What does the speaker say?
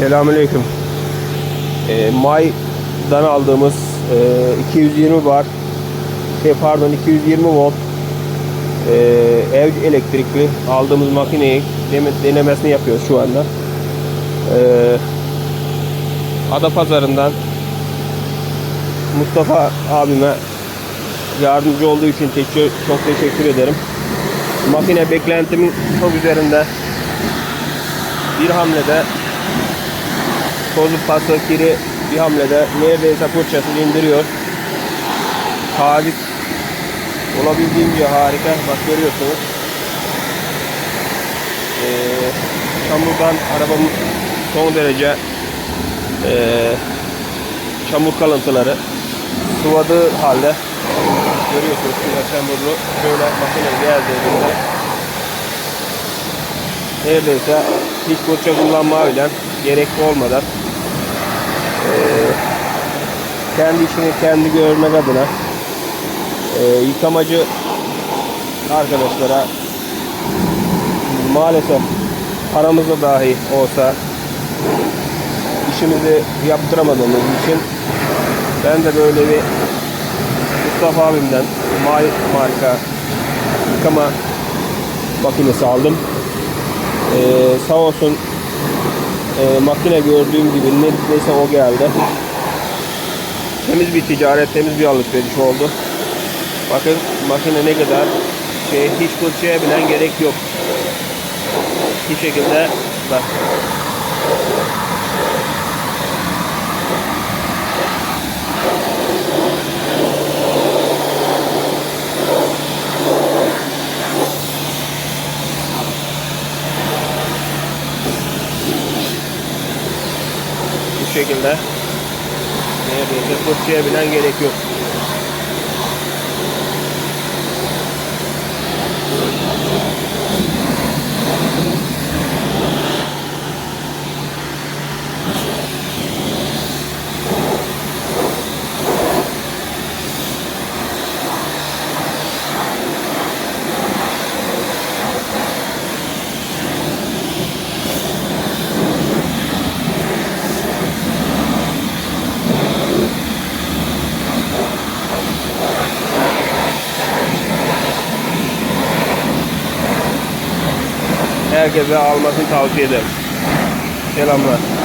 Selamünaleyküm. E, May'dan aldığımız e, 220 bar, şey pardon 220 volt e, ev elektrikli aldığımız makineyi denemesini yapıyoruz şu anda. E, Adapazarı'ndan Mustafa abime yardımcı olduğu için çok teşekkür ederim. Makine beklentimin çok üzerinde bir hamlede tozu pası kiri bir hamlede neredeyse fırçasını indiriyor. Tazik olabildiğince harika. Bak görüyorsunuz. Ee, çamurdan arabamın son derece ee, çamur kalıntıları sıvadığı halde görüyorsunuz şurada çamurlu şöyle makine geldiğinde neredeyse hiç fırça kullanmaya bile gerek olmadan kendi işini kendi görmek adına eee, yıkamacı arkadaşlara maalesef paramızda dahi olsa işimizi yaptıramadığımız için ben de böyle bir Mustafa abimden May marka yıkama makinesi aldım. Ee, sağ olsun e, makine gördüğüm gibi ne, neyse o geldi. Temiz bir ticaret, temiz bir alışveriş oldu. Bakın makine ne kadar şey hiç fırçaya bilen gerek yok. Bir şekilde bak şekilde neredeyse fırçaya bilen gerek yok. Herkese almasını tavsiye ederim. Selamlar.